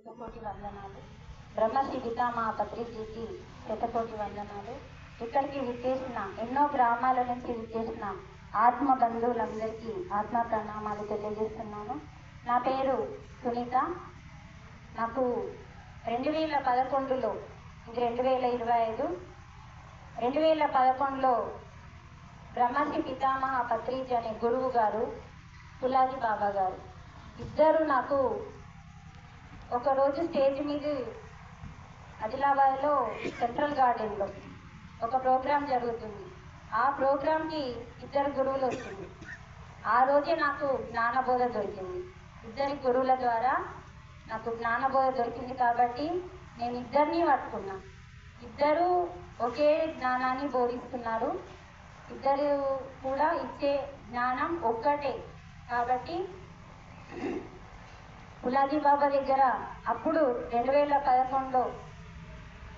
శతకోటి వందనాలు. బ్రహ్మశ్రీ పితామహ పత్రికీకి శతకోటి వందనాలు. ఇక్కడికి విచ్చేసిన ఎన్నో గ్రామాల నుంచి విచ్చేసిన ఆత్మ బంధువులందరికీ ఆత్మ ప్రణామాలు తెలియజేస్తున్నాను. నా పేరు సునీత. నాకు రెండు వేల పదకొండులో ఇది రెండు వేల ఇరవై ఐదు. రెండు వేల పదకొండులో బ్రహ్మశ్రీ పితామహ పత్రిజీ అనే గురువు గారు పులాజీ బాబా గారు. ఇద్దరు నాకు ఒకరోజు స్టేజ్ మీద ఆదిలాబాద్లో సెంట్రల్ గార్డెన్లో ఒక ప్రోగ్రాం జరుగుతుంది. ఆ ప్రోగ్రాంకి ఇద్దరు గురువులు వచ్చింది ఆ రోజే నాకు జ్ఞానబోధ దొరికింది. ఇద్దరి గురువుల ద్వారా నాకు జ్ఞానబోధ దొరికింది కాబట్టి నేను ఇద్దరిని పట్టుకున్నా. ఇద్దరు ఒకే జ్ఞానాన్ని బోధిస్తున్నారు. ఇద్దరు కూడా ఇచ్చే జ్ఞానం ఒక్కటే కాబట్టి గులాజీ బాబా దగ్గర అప్పుడు రెండు వేల పదకొండులో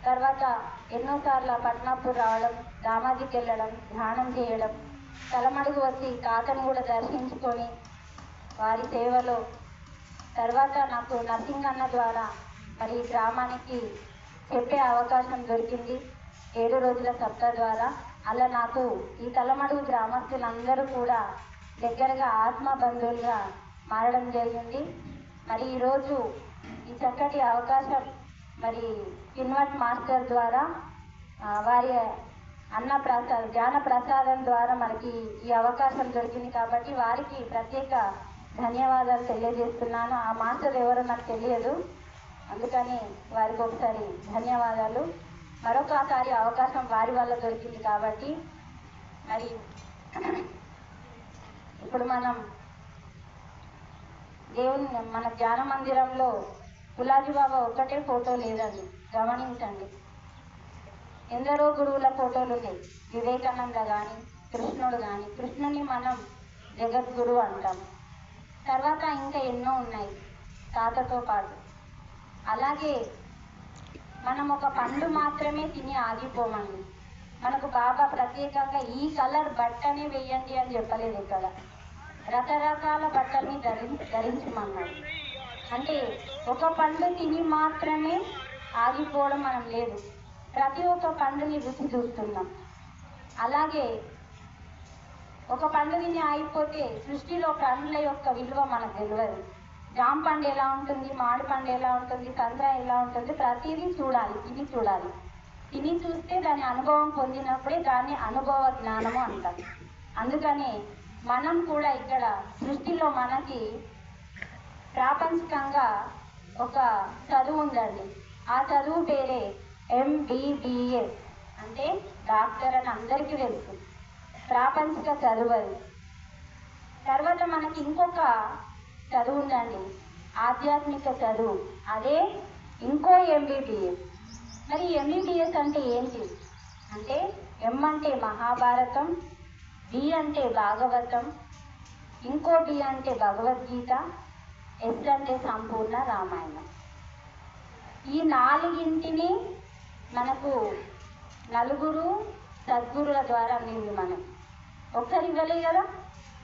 తర్వాత ఎన్నోసార్లు పట్నాపూర్ రావడం రామాజీకి వెళ్ళడం ధ్యానం చేయడం తలమడుగు వచ్చి కాకని కూడా దర్శించుకొని వారి సేవలో. తర్వాత నాకు నర్సింగ్ అన్న ద్వారా మరి గ్రామానికి చెప్పే అవకాశం దొరికింది. ఏడు రోజుల సప్తా ద్వారా. అలా నాకు ఈ తలమడుగు గ్రామస్తులందరూ కూడా దగ్గరగా ఆత్మ బంధువులుగా మారడం జరిగింది. మరి ఈరోజు ఈ చక్కటి అవకాశం మరి ఇన్వర్ట్ మాస్టర్ ద్వారా వారి అన్న ప్రసాద్ జ్ఞాన ప్రసాదం ద్వారా మనకి ఈ అవకాశం దొరికింది కాబట్టి వారికి ప్రత్యేక ధన్యవాదాలు తెలియజేస్తున్నాను. ఆ మాస్టర్ ఎవరో నాకు తెలియదు. అందుకని వారికి ఒకసారి ధన్యవాదాలు. మరొకసారి అవకాశం వారి వల్ల దొరికింది కాబట్టి మరి ఇప్పుడు మనం దేవుని మన ధ్యాన మందిరంలో గులాజీ బాబా ఒక్కటే ఫోటో లేదండి. గమనించండి. ఎందరో గురువుల ఫోటోలు ఉన్నాయి వివేకానంద కానీ కృష్ణుడు కానీ కృష్ణుని మనం జగద్గురు అంటాం. తర్వాత ఇంకా ఎన్నో ఉన్నాయి. తాతతో పాటు. అలాగే మనం ఒక పండు మాత్రమే తిని ఆగిపోమండి. మనకు బాబా ప్రత్యేకంగా ఈ కలర్ బట్టనే వేయండి అని చెప్పలేదు ఇక్కడ. రకరకాల బట్టల్ని ధరి ధరించమన్నాడు. అంటే ఒక పండు తిని మాత్రమే ఆగిపోవడం మనం లేదు. ప్రతి ఒక్క పండుని రుచి చూస్తున్నాం. అలాగే ఒక పండు తిని ఆగిపోతే సృష్టిలో పండ్ల యొక్క విలువ మనకు తెలియదు జామ పండు ఎలా ఉంటుంది మామిడి పండు ఎలా ఉంటుంది కంద్ర ఎలా ఉంటుంది ప్రతిదీ చూడాలి తిని చూడాలి. తిని చూస్తే దాని అనుభవం పొందినప్పుడే దాన్ని అనుభవ జ్ఞానము అంటారు. అందుకనే మనం కూడా ఇక్కడ సృష్టిలో మనకి ప్రాపంచికంగా ఒక చదువు ఉందండి. ఆ చదువు పేరే ఎంబీబీఎస్ అంటే డాక్టర్ అని అందరికీ తెలుసు. ప్రాపంచిక చదువు అది. తర్వాత మనకి ఇంకొక చదువు ఉందండి. ఆధ్యాత్మిక చదువు. అదే ఇంకో ఎంబీబీఎస్ మరి ఎంబీబీఎస్ అంటే ఏంటి? అంటే ఎం అంటే మహాభారతం బి అంటే భాగవతం ఇంకో బి అంటే భగవద్గీత ఎస్ అంటే సంపూర్ణ రామాయణం. ఈ నాలుగింటిని మనకు నలుగురు సద్గురుల ద్వారా అందింది మనం. ఒకరి ఇవ్వలే కదా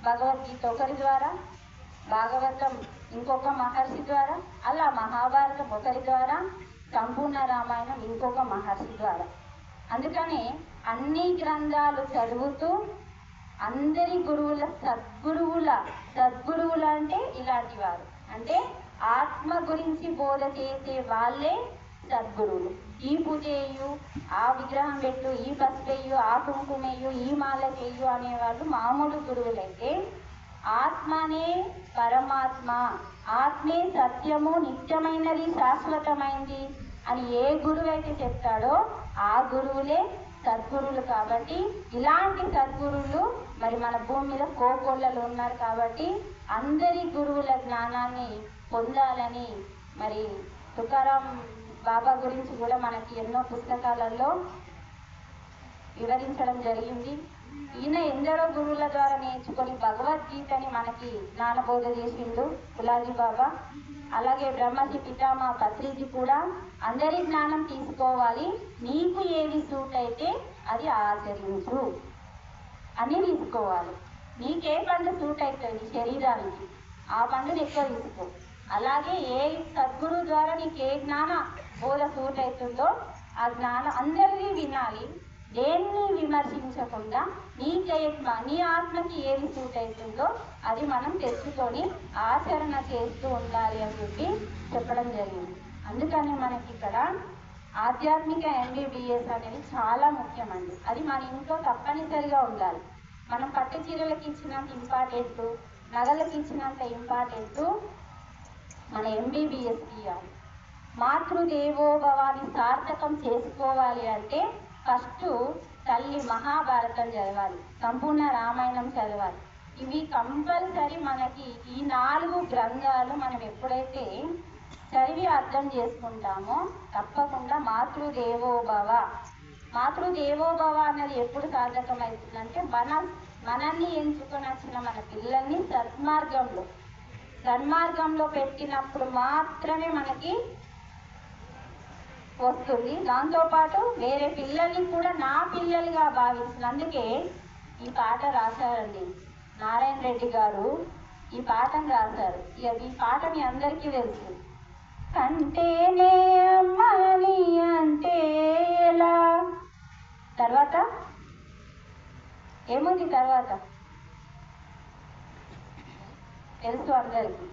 భగవద్గీత ఒకరి ద్వారా భాగవతం ఇంకొక మహర్షి ద్వారా అలా మహాభారతం ఒకరి ద్వారా సంపూర్ణ రామాయణం ఇంకొక మహర్షి ద్వారా. అందుకని అన్ని గ్రంథాలు చదువుతూ అందరి గురువుల సద్గురువుల సద్గురువుల అంటే ఇలాంటి వారు అంటే ఆత్మ గురించి బోధ చేసే వాళ్ళే సద్గురువులు. ఈ పూజ చేయు ఆ విగ్రహం పెట్టు ఈ పసుపు ఆ కుంకుమేయు ఈ మాల చేయు అనేవాళ్ళు మామూలు గురువులైతే ఆత్మనే పరమాత్మ. ఆత్మే సత్యము నిత్యమైనది శాశ్వతమైంది అని ఏ గురువు అయితే చెప్తాడో ఆ గురువులే సద్గురువులు కాబట్టి ఇలాంటి సద్గురువులు మరి మన భూమి మీద కోకొల్లలు ఉన్నారు కాబట్టి అందరి గురువుల జ్ఞానాన్ని పొందాలని మరి తుకారాం బాబా గురించి కూడా మనకి ఎన్నో పుస్తకాలలో వివరించడం జరిగింది. ఈయన ఎందరో గురువుల ద్వారా నేర్చుకొని భగవద్గీతని మనకి జ్ఞానబోధ చేసిండు పులాజీ బాబా. అలాగే బ్రహ్మజీ పితామహ పత్రిజీ కూడా అందరి జ్ఞానం తీసుకోవాలి. నీకు ఏది సూట్ అయితే అది ఆచరించు. అని తీసుకోవాలి. నీకే పండ్లు సూట్ అవుతుంది శరీరానికి. ఆ పండుని ఎక్కువ తీసుకో. అలాగే ఏ సద్గురువు ద్వారా నీకు ఏ జ్ఞాన బోధ సూట్ అవుతుందో ఆ జ్ఞానం అందరినీ వినాలి. దేన్ని విమర్శించకుండా నీకే నీ ఆత్మకి ఏది సూట్ అవుతుందో అది మనం తెచ్చుకొని ఆచరణ చేస్తూ ఉండాలి అని చెప్పి చెప్పడం జరిగింది. అందుకని మనకి ఇక్కడ ఆధ్యాత్మిక ఎంబీబీఎస్ అనేది చాలా ముఖ్యమండి. అది మన ఇంట్లో తప్పనిసరిగా ఉండాలి. మనం పట్టు చీరలకు ఇచ్చినంత ఇంపార్టెంట్ నగలకు ఇచ్చినంత ఇంపార్టెంట్ మన ఎంబీబీఎస్కి ఇవ్వాలి మాతృదేవోభవాన్ని సార్థకం చేసుకోవాలి అంటే ఫస్ట్ తల్లి మహాభారతం చదవాలి. సంపూర్ణ రామాయణం చదవాలి. ఇవి కంపల్సరీ మనకి ఈ నాలుగు గ్రంథాలు మనం ఎప్పుడైతే చదివి అర్థం చేసుకుంటామో. తప్పకుండా మాతృదేవోభవ. మాతృదేవోభవ అనేది ఎప్పుడు సాధకమవుతుందంటే మన మనల్ని ఎంచుకొని వచ్చిన మన పిల్లల్ని సన్మార్గంలో సన్మార్గంలో పెట్టినప్పుడు మాత్రమే మనకి వస్తుంది. దాంతోపాటు వేరే పిల్లల్ని కూడా నా పిల్లలుగా భావిస్తుంది అందుకే ఈ పాట రాశారండి నారాయణ రెడ్డి గారు. ఈ పాటను రాశారు. ఇక ఈ పాట మీ అందరికీ తెలుసు. కంటేనే అమ్మని అంటే ఎలా? తర్వాత? ఏముంది తర్వాత? తెలుసు అందరికి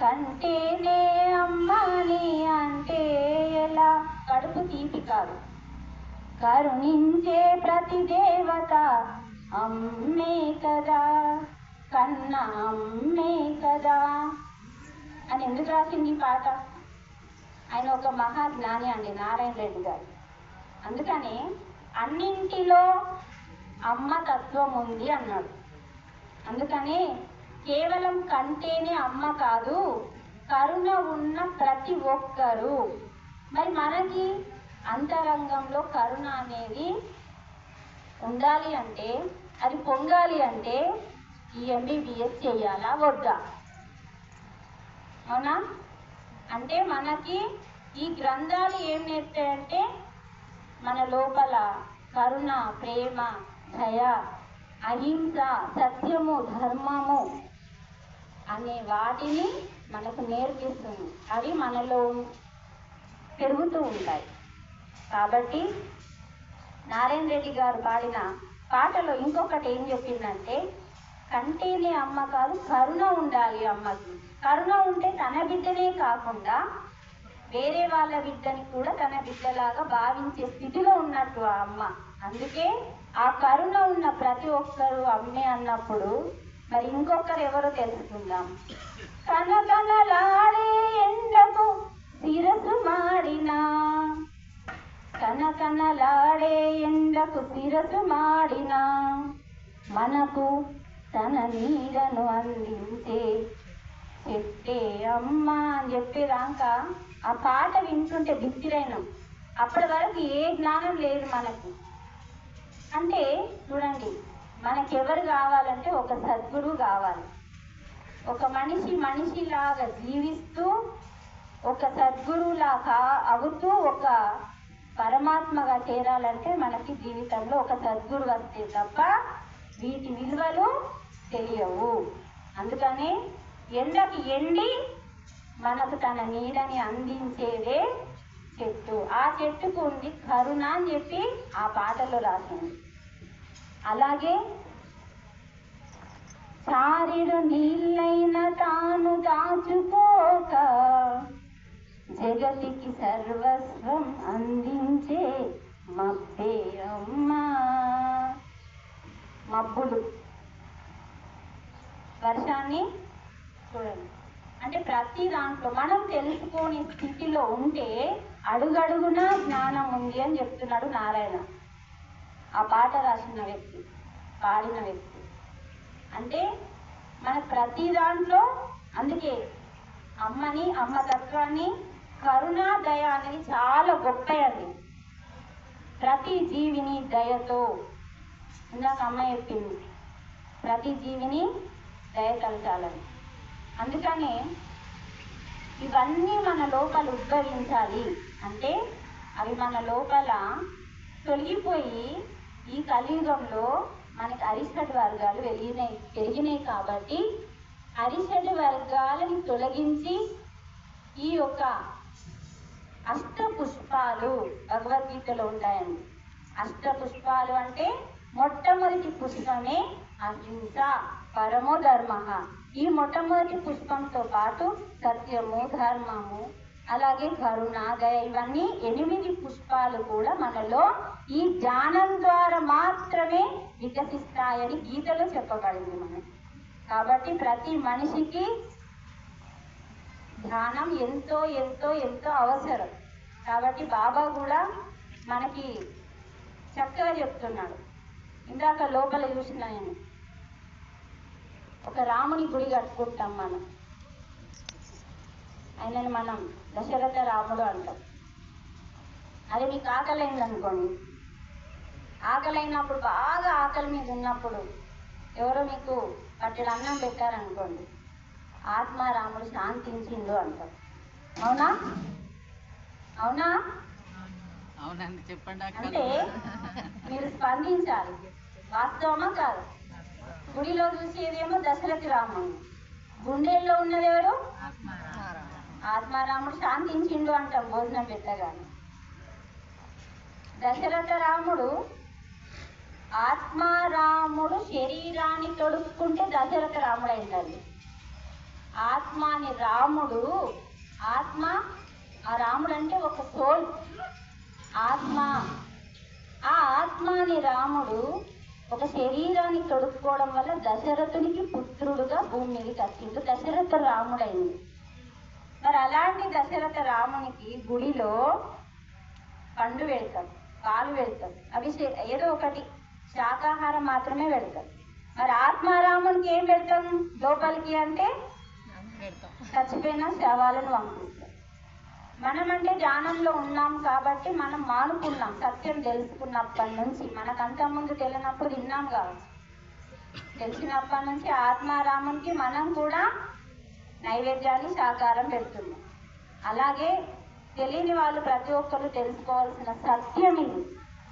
కంటేనే అమ్మని అంటే ఎలా? కడుపు తీపి కాదు. కరుణించే ప్రతి దేవత అమ్మే కదా. కన్నా అమ్మే కదా. అని ఎందుకు రాసింది ఈ పాట? ఆయన ఒక మహాజ్ఞాని అండి నారాయణ రెడ్డి గారు. అందుకని అన్నింటిలో అమ్మ తత్వం ఉంది అన్నాడు. అందుకని కేవలం కంటేనే అమ్మ కాదు కరుణ ఉన్న ప్రతి ఒక్కరు. మరి మనకి అంతరంగంలో కరుణ అనేది ఉండాలి అంటే అది పొంగాలి అంటే ఈ ఎంబీబీఎస్ చేయాలా వద్దా? అవునా? అంటే మనకి ఈ గ్రంథాలు ఏం నేర్పుతాయంటే మన లోపల కరుణ ప్రేమ దయ అహింస సత్యము ధర్మము అనే వాటిని మనకు నేర్పిస్తుంది. అవి మనలో పెరుగుతూ ఉంటాయి. కాబట్టి నారాయణ రెడ్డి గారు పాడిన పాటలో ఇంకొకటి ఏం చెప్పిందంటే కంటేనే అమ్మ కాదు కరుణ ఉండాలి అమ్మకి. కరుణ ఉంటే తన బిడ్డనే కాకుండా వేరే వాళ్ళ బిడ్డని కూడా తన బిడ్డలాగా భావించే స్థితిలో ఉన్నట్టు ఆ అమ్మ. అందుకే ఆ కరుణ ఉన్న ప్రతి ఒక్కరు అమ్మే అన్నప్పుడు మరి ఇంకొకరు ఎవరో తెలుసుకుందాం. కనకనలాడే ఎండకు శిరసు మాడినా కనకనలాడే ఎండకు శిరసు మాడినా మనకు తన నీడను అందించే చెట్టే అమ్మ అని చెప్పేదాక ఆ పాట వింటుంటే బిత్తిరైనాం అప్పటి వరకు ఏ జ్ఞానం లేదు మనకు. అంటే చూడండి మనకి ఎవరు కావాలంటే ఒక సద్గురువు కావాలి. ఒక మనిషి మనిషిలాగా జీవిస్తూ ఒక సద్గురువులాగా అవుతూ ఒక పరమాత్మగా చేరాలంటే మనకి జీవితంలో ఒక సద్గురు వస్తే తప్ప వీటి విలువలు తెలియవు. అందుకని ఎండకి ఎండి మనకు తన నీడని అందించేదే చెట్టు. ఆ చెట్టుకు ఉంది కరుణ అని చెప్పి ఆ పాటలో రాసింది. అలాగే చారిడు నీళ్ళైన తాను దాచుకోక జగతికి సర్వస్వం అందించే మబ్బే అమ్మా. మబ్బులు. వర్షాన్ని చూడండి అంటే ప్రతి దాంట్లో మనం తెలుసుకోని స్థితిలో ఉంటే అడుగడుగున జ్ఞానం ఉంది అని చెప్తున్నాడు నారాయణ. ఆ పాట రాసిన వ్యక్తి పాడిన వ్యక్తి. అంటే మన ప్రతి దాంట్లో అందుకే అమ్మని అమ్మ తత్వాన్ని కరుణ దయ అనేది చాలా గొప్పది ప్రతి జీవిని దయతో ఇందాక అమ్మ చెప్పింది ప్రతి జీవిని దయ కలగాలని అందుకనే ఇవన్నీ మన లోపల ఉద్భవించాలి. అంటే అవి మన లోపల తొలగిపోయి ఈ కలియుగంలో మనకి అరిసటి వర్గాలు వెలిగినాయి పెరిగినాయి కాబట్టి అరిసటి వర్గాలని తొలగించి ఈ యొక్క అష్ట పుష్పాలు భగవద్గీతలో ఉంటాయండి. అష్ట పుష్పాలు అంటే మొట్టమొదటి పుష్పమే అహింస పరమో ధర్మ. ఈ మొట్టమొదటి పుష్పంతో పాటు సత్యము ధర్మము అలాగే కరుణ దయ ఇవన్నీ ఎనిమిది పుష్పాలు కూడా మనలో ఈ ధ్యానం ద్వారా మాత్రమే వికసిస్తాయని గీతలో చెప్పబడింది మనం కాబట్టి ప్రతి మనిషికి ధ్యానం ఎంతో ఎంతో ఎంతో అవసరం. కాబట్టి బాబా కూడా మనకి చక్కగా చెప్తున్నాడు. ఇందాక లోపల చూసిన నేను. ఒక రాముని గుడి కట్టుకుంటాం మనం. ఆయనని మనం దశరథ రాముడు అంటాం. అది మీకు ఆకలి అనుకోండి ఆకలి అయినప్పుడు బాగా ఆకలి మీద ఉన్నప్పుడు ఎవరో మీకు పట్టెడు అన్నం పెట్టారనుకోండి ఆత్మారాముడు శాంతించిండు అంటారు అవునా? అవునా? అవునండి చెప్పండి అంటే మీరు స్పందించాలి. వాస్తవమా కాదు? గుడిలో చూసేదేమో దశరథ రాముడు. గుండెల్లో ఉన్నది ఎవరు? ఆత్మారాముడు. శాంతించిండు అంటాం భోజనం పెట్టగానే. దశరథ రాముడు ఆత్మారాముడు శరీరాన్ని తొడుక్కుంటే దశరథ రాముడు అయిందండి ఆత్మాని రాముడు ఆత్మ ఆ రాముడు అంటే ఒక సోల్. ఆత్మ. ఆ ఆత్మాని రాముడు ఒక శరీరాన్ని తొడుక్కోవడం వల్ల దశరథునికి పుత్రుడుగా భూమి మీదకి వచ్చిండు దశరథ రాముడైంది మరి అలాంటి దశరథ రామునికి గుడిలో పండు పెడతాం పాలు పెడతాం అవి ఏదో ఒకటి శాకాహారం మాత్రమే పెడతాం మరి ఆత్మారామునికి ఏం పెడతాం? లోపలికి అంటే చచ్చిపోయిన శవాలను పంపిస్తాం మనమంటే ధ్యానంలో ఉన్నాం కాబట్టి మనం మానుకున్నాం. సత్యం తెలుసుకున్నప్పటి నుంచి మనకంత ముందు తెలియనప్పుడు విన్నాం కావచ్చు తెలిసినప్పటి నుంచి ఆత్మారామునికి మనం కూడా నైవేద్యాన్ని సాకారం పెడుతున్నాం. అలాగే తెలియని వాళ్ళు ప్రతి ఒక్కరు తెలుసుకోవాల్సిన సత్యం ఇది.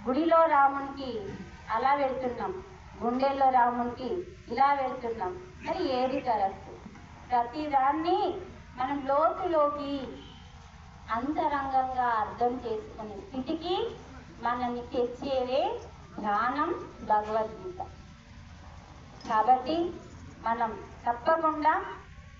గుడిలో రామునికి అలా వెళ్తున్నాం. గుండెల్లో రామునికి ఇలా వెళ్తున్నాం. మరి ఏది కరెక్ట్? ప్రతిదాన్ని మనం లోతులోకి అంతరంగంగా అర్థం చేసుకునే స్థితికి మనల్ని తెచ్చేదే ధ్యానం భగవద్గీత. కాబట్టి మనం తప్పకుండా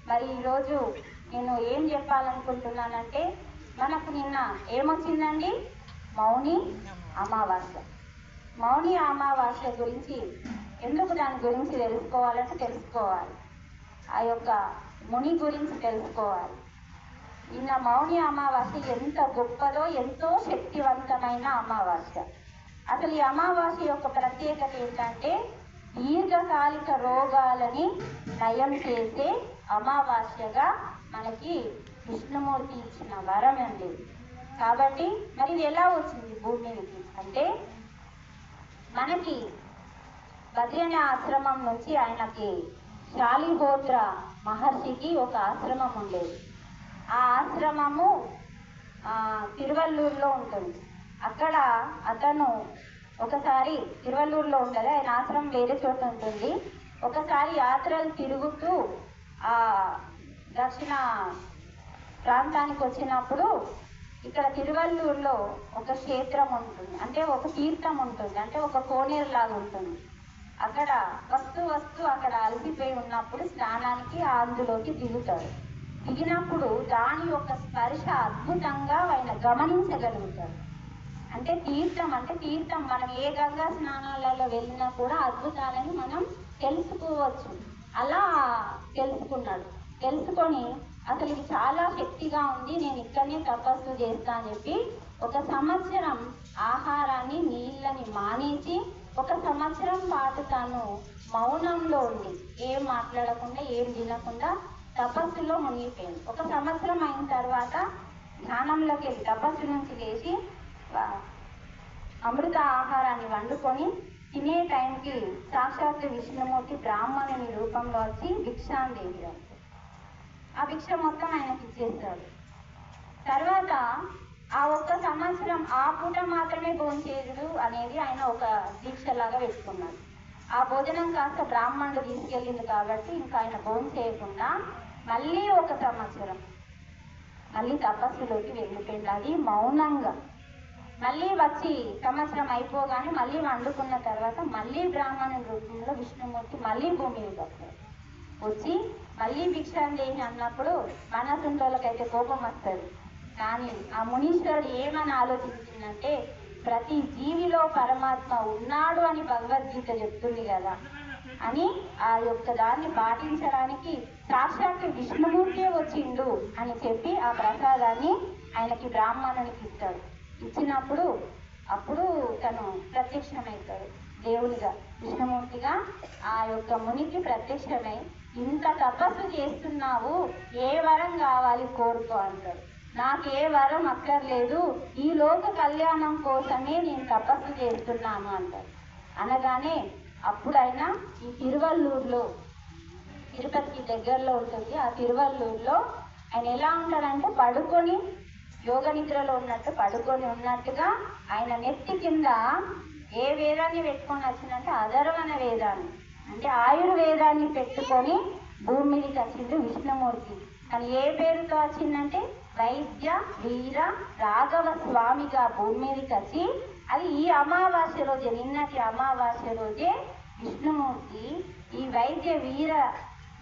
మరి ఈరోజు నేను ఏం చెప్పాలనుకుంటున్నానంటే మనకు నిన్న ఏమొచ్చిందండి? మౌని అమావాస్య. మౌని అమావాస్య గురించి ఎందుకు దాని గురించి తెలుసుకోవాలంటే తెలుసుకోవాలి. ఆ యొక్క ముని గురించి తెలుసుకోవాలి. నిన్న మౌని అమావాస్య ఎంత గొప్పదో ఎంతో శక్తివంతమైన అమావాస్య. అసలు ఈ అమావాస్య యొక్క ప్రత్యేకత ఏంటంటే దీర్ఘకాలిక రోగాలని నయం చేసే అమావాస్యగా మనకి విష్ణుమూర్తి ఇచ్చిన వరం అండి. కాబట్టి మరి ఇది ఎలా వచ్చింది భూమి మీదకి అంటే మనకి బద్రీన ఆశ్రమం నుంచి ఆయనకి శాలిహోత్ర మహర్షికి ఒక ఆశ్రమం ఉండేది. ఆ ఆశ్రమము తిరువల్లూరులో ఉంటుంది. అక్కడ అతను ఒకసారి తిరువల్లూరులో ఉంటుంది. ఆయన ఆశ్రమం వేరే చోట ఉంటుంది. ఒకసారి యాత్రలు తిరుగుతూ ఆ దక్షిణ ప్రాంతానికి వచ్చినప్పుడు ఇక్కడ తిరువల్లూరులో ఒక క్షేత్రం ఉంటుంది. అంటే ఒక తీర్థం ఉంటుంది. అంటే ఒక కోనేరు లాగా ఉంటుంది. అక్కడ వస్తూ వస్తూ అక్కడ అలసిపోయి ఉన్నప్పుడు స్నానానికి అందులోకి దిగుతాడు దిగినప్పుడు దాని యొక్క స్పర్శ అద్భుతంగా ఆయన గమనించగలుగుతాడు. అంటే తీర్థం అంటే తీర్థం మనం ఏ గంగా స్నానాలలో వెళ్ళినా కూడా అద్భుతాలని మనం తెలుసుకోవచ్చు. అలా తెలుసుకున్నాడు. తెలుసుకొని అసలు ఇది చాలా శక్తిగా ఉంది నేను ఇక్కడనే తపస్సు చేస్తా అని చెప్పి ఒక సంవత్సరం ఆహారాన్ని నీళ్ళని మానేసి ఒక సంవత్సరం పాటు తాను మౌనంలో ఉండి ఏం మాట్లాడకుండా ఏం తినకుండా తపస్సులో మునిగిపోయింది. ఒక సంవత్సరం అయిన తర్వాత ధ్యానంలోకి వెళ్ళి తపస్సు నుంచి లేచి అమృత ఆహారాన్ని వండుకొని తినే టైంకి సాక్షాత్ విష్ణుమూర్తి బ్రాహ్మణుని రూపంలో వచ్చి భిక్షాందేవి ఆ భిక్ష మొత్తం ఆయనకి ఇచ్చేస్తాడు. తర్వాత ఆ ఒక్క సంవత్సరం ఆ పూట మాత్రమే భోంచేయుడు అనేది ఆయన ఒక దీక్షలాగా పెట్టుకున్నాడు. ఆ భోజనం కాస్త బ్రాహ్మణుడు తీసుకెళ్ళింది కాబట్టి ఇంకా ఆయన భోజనం చేయకుండా మళ్ళీ ఒక సంవత్సరం. మళ్ళీ తపస్సులోకి వెళ్ళిపోయింది. అది మౌనంగా. మళ్ళీ వచ్చి సంవత్సరం అయిపోగానే మళ్ళీ వండుకున్న తర్వాత మళ్ళీ బ్రాహ్మణుల రూపంలో విష్ణుమూర్తి మళ్ళీ భూమి మీద వచ్చి మళ్ళీ భిక్షాందేహి అన్నప్పుడు మనసుంటోళ్ళకైతే కోపం వస్తుంది. కానీ ఆ మునీశ్వరుడు ఏమని ఆలోచించిందంటే ప్రతి జీవిలో పరమాత్మ ఉన్నాడు అని భగవద్గీత చెప్తుంది కదా. అని ఆ యొక్క దాన్ని పాటించడానికి సాక్షాత్తు విష్ణుమూర్తి వచ్చిండు అని చెప్పి ఆ ప్రసాదాన్ని ఆయనకి బ్రాహ్మణునికి ఇస్తాడు. ఇచ్చినప్పుడు అప్పుడు తను ప్రత్యక్షమవుతాడు దేవునిగా విష్ణుమూర్తిగా. ఆ యొక్క మునికి ప్రత్యక్షమై ఇంత తపస్సు చేస్తున్నావు ఏ వరం కావాలి కోరుకో అంటాడు. ఏ వరం అక్కర్లేదు ఈ లోక కళ్యాణం కోసమే నేను తపస్సు చేస్తున్నాను అంటాడు. అనగానే అప్పుడైనా ఈ తిరువల్లూరులో తిరుపతికి దగ్గరలో ఉంటుంది. ఆ తిరువల్లూరులో ఆయన ఎలా ఉంటాడంటే పడుకొని యోగ నిద్రలో ఉన్నట్టు పడుకొని ఉన్నట్టుగా ఆయన నెత్తి కింద ఏ వేదాన్ని పెట్టుకొని వచ్చిందంటే అధర్వణ వేదాన్ని. అంటే ఆయుర్వేదాన్ని పెట్టుకొని భూమి మీదకి వచ్చింది విష్ణుమూర్తి. కానీ ఏ పేరుతో వచ్చిందంటే వైద్య వీర రాఘవ స్వామిగా భూమి మీదకి వచ్చి అది ఈ అమావాస్య రోజే నిన్నటి అమావాస్య రోజే విష్ణుమూర్తి ఈ వైద్య వీర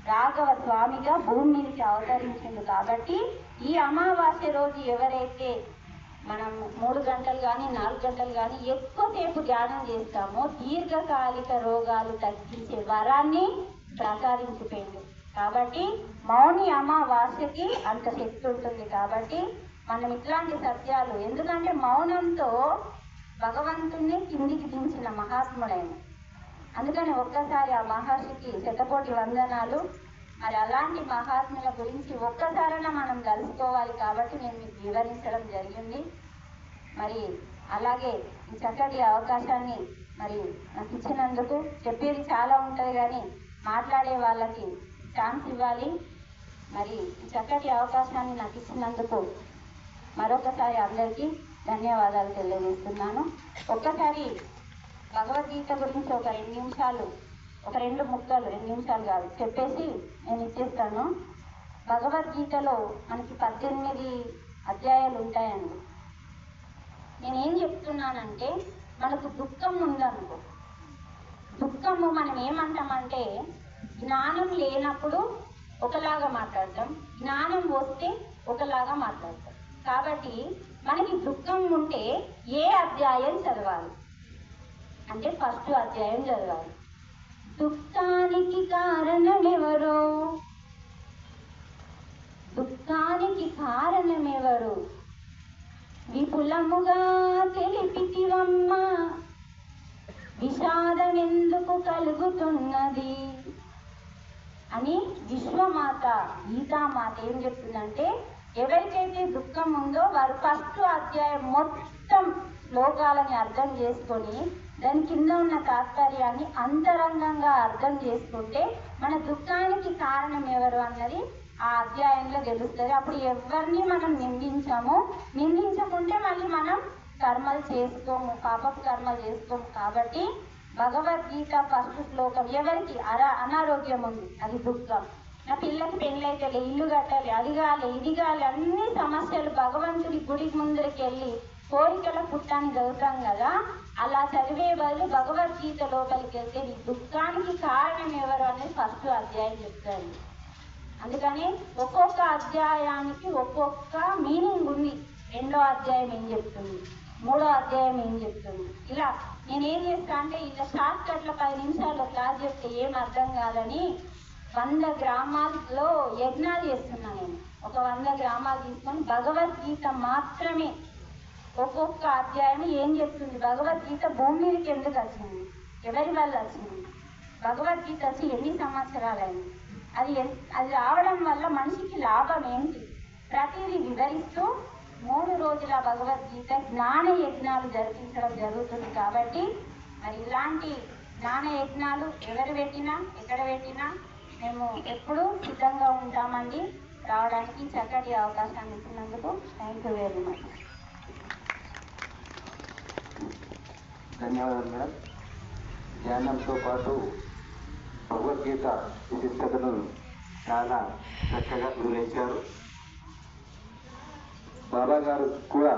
రాఘవ స్వామిగా భూమి మీదకి అవతరించింది కాబట్టి ఈ అమావాస్య రోజు ఎవరైతే మనం మూడు గంటలు కానీ నాలుగు గంటలు కానీ ఎక్కువసేపు ధ్యానం చేస్తామో దీర్ఘకాలిక రోగాలు తగ్గించే వరాన్ని ప్రసాదించిపోయింది. కాబట్టి మౌని అమావాస్యకి అంత శక్తి ఉంటుంది కాబట్టి మనం ఇట్లాంటి సత్యాలు ఎందుకంటే మౌనంతో భగవంతుణ్ణి కిందికి దించిన మహాత్ముడైన. అందుకని ఒక్కసారి ఆ మహర్షికి శతకోటి వందనాలు. మరి అలాంటి మహాత్ముల గురించి ఒక్కసారైనా మనం తెలుసుకోవాలి కాబట్టి నేను మీకు వివరించడం జరిగింది. మరి అలాగే ఈ చక్కటి అవకాశాన్ని మరి నాకు ఇచ్చినందుకు చెప్పేది చాలా ఉంటుంది కానీ మాట్లాడే వాళ్ళకి ఛాన్స్ ఇవ్వాలి. మరి చక్కటి అవకాశాన్ని నాకు ఇచ్చినందుకు మరొకసారి అందరికీ ధన్యవాదాలు తెలియజేస్తున్నాను. ఒక్కసారి భగవద్గీత గురించి ఒక రెండు నిమిషాలు ఒక రెండు ముక్కలు రెండు నిమిషాలు కాదు చెప్పేసి నేను ఇచ్చేస్తాను. భగవద్గీతలో మనకి పద్దెనిమిది అధ్యాయాలు ఉంటాయండి. నేనేం చెప్తున్నానంటే మనకు దుఃఖం ఉందనుకో. దుఃఖము మనం ఏమంటామంటే జ్ఞానం లేనప్పుడు ఒకలాగా మాట్లాడతాం. జ్ఞానం వస్తే ఒకలాగా మాట్లాడతాం. కాబట్టి మనకి దుఃఖం ఉంటే ఏ అధ్యాయం చదవాలి? అంటే ఫస్ట్ అధ్యాయం చదవాలి. దుఃఖానికి కారణమెవరు? దుఃఖానికి కారణమెవరు? విపులముగా తెలిపితివమ్మ. విషాదమెందుకు కలుగుతున్నది? అని విశ్వమాత గీతామాత ఏం చెప్తుందంటే ఎవరికైతే దుఃఖం ఉందో వారు ఫస్ట్ అధ్యాయం మొత్తం శ్లోకాలని అర్థం చేసుకొని దాని కింద ఉన్న తాత్పర్యాన్ని అంతరంగంగా అర్థం చేసుకుంటే మన దుఃఖానికి కారణం ఎవరు అన్నది ఆ అధ్యాయంలో తెలుస్తుంది. అప్పుడు ఎవరిని మనం నిందించాము నిందించకుంటే మళ్ళీ మనం కర్మలు చేసుకోము పాపపు కర్మలు చేసుకోము. కాబట్టి భగవద్గీత ఫస్ట్ శ్లోకం. ఎవరికి? అరా అనారోగ్యం ఉంది అది దుఃఖం. నా పిల్లకి పెళ్ళైతే ఇల్లు కట్టాలి అది కాలే ఇది కాలే అన్ని సమస్యలు భగవంతుడి గుడి ముందరికి వెళ్ళి కోరికల పుట్టాన్ని చదువుతాం కదా? అలా చదివే బదులు భగవద్గీత లోపలికి వెళ్తే నీ దుఃఖానికి కారణం ఎవరు అనేది ఫస్ట్ అధ్యాయం చెప్తారు. అందుకని ఒక్కొక్క అధ్యాయానికి ఒక్కొక్క మీనింగ్ ఉంది. రెండో అధ్యాయం ఏం చెప్తుంది? మూడో అధ్యాయం ఏం చెప్తుంది? ఇలా నేను ఏం చేస్తా అంటే ఇలా షార్ట్ కట్ల పది నిమిషాల్లో క్లాస్ చెప్తే ఏం అర్థం కాదని వంద గ్రామాల్లో యజ్ఞాలు చేస్తున్నా నేను. ఒక వంద గ్రామాలు తీసుకొని భగవద్గీత మాత్రమే ఒక్కొక్క అధ్యాయం ఏం చెప్తుంది? భగవద్గీత భూమి మీదకి ఎందుకు వచ్చింది? ఎవరి వల్ల వచ్చింది? భగవద్గీత వచ్చి ఎన్ని సంవత్సరాలైంది? అది అది రావడం వల్ల మనిషికి లాభం ఏంటి? ప్రతిదీ వివరిస్తూ మూడు రోజుల భగవద్గీత జ్ఞాన యజ్ఞాలు జరిపించడం జరుగుతుంది కాబట్టి మరి ఇలాంటి జ్ఞాన యజ్ఞాలు ఎవరు పెట్టినా ఎక్కడ పెట్టినా మేము ఎప్పుడూ సిద్ధంగా ఉంటామండి. రావడానికి చక్కటి అవకాశాన్ని ఇచ్చినందుకు థ్యాంక్ యూ వెరీ మచ్ ధన్యవాదాలు మేడం. ధ్యానంతో పాటు భగవద్గీత విశిష్టతను చాలా చక్కగా వివరించారు. బాబా గారు కూడా